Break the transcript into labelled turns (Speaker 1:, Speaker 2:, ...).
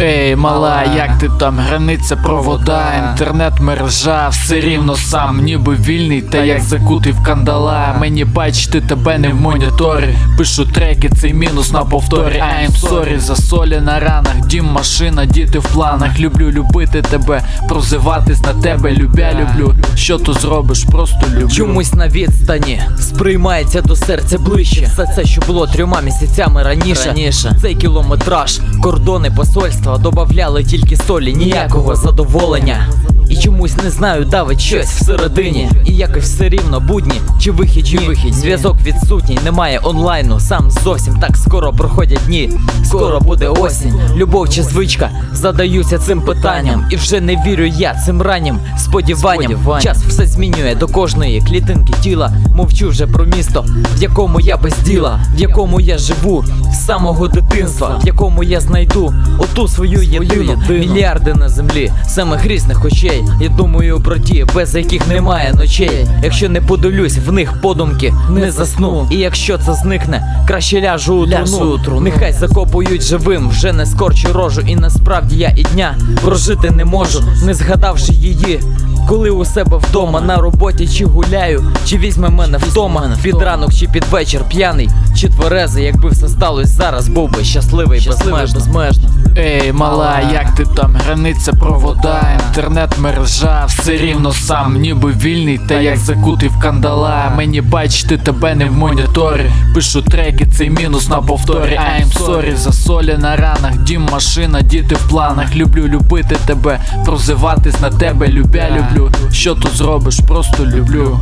Speaker 1: Ей, мала, як ти там, границя провода, інтернет мережа, все рівно сам, ніби вільний, та як закутий в кандала. Мені бачити тебе не в моніторі. Пишу треки, цей мінус на повторі. I'm sorry за солі на ранах, дім, машина, діти в планах. Люблю любити тебе, прозиватись на тебе, любя, люблю. Що ти зробиш, просто люблю.
Speaker 2: Чомусь на відстані сприймається до серця ближче. Все це, що було трьома місяцями раніше.
Speaker 1: Раніше.
Speaker 2: Цей кілометраж, кордони посольства добавляли тільки солі, ніякого задоволення. І чомусь не знаю, давить щось всередині. І якось все рівно будні, чи вихід, чи вихід. Зв'язок відсутній, немає онлайну. Сам зовсім так скоро проходять дні. Скоро буде осінь, любов чи звичка. Задаюся цим питанням, і вже не вірю я цим раннім сподіванням. Час все змінює до кожної клітинки тіла. Мовчу вже про місто, в якому я без діла, в якому я живу з самого дитинства, в якому я знайду оту свою єдину. мільярди на землі, самих різних очей. Я думаю про ті, без яких немає ночей. Якщо не подивлюсь в них подумки, не засну. І якщо це зникне, краще ляжу у
Speaker 1: труну.
Speaker 2: Нехай закопують живим, вже не скорчу рожу. І насправді я і дня прожити не можу, не згадавши її. Коли у себе вдома на роботі чи гуляю, чи візьме мене вдома під ранок чи під вечір п'яний, чи тверезий, якби все сталося зараз, був би щасливий,
Speaker 1: Щасливий
Speaker 2: безмежно.
Speaker 1: безмежно. Ей, мала, як ти там, границя провода, інтернет мережа, все рівно сам, ніби вільний, та як закутий в кандала. Мені бачити тебе не в моніторі. Пишу треки, цей мінус на повторі. I'm sorry за солі на ранах, дім, машина, діти в планах. Люблю любити тебе, прозиватись на тебе, любя, люблю. Що тут зробиш, просто люблю.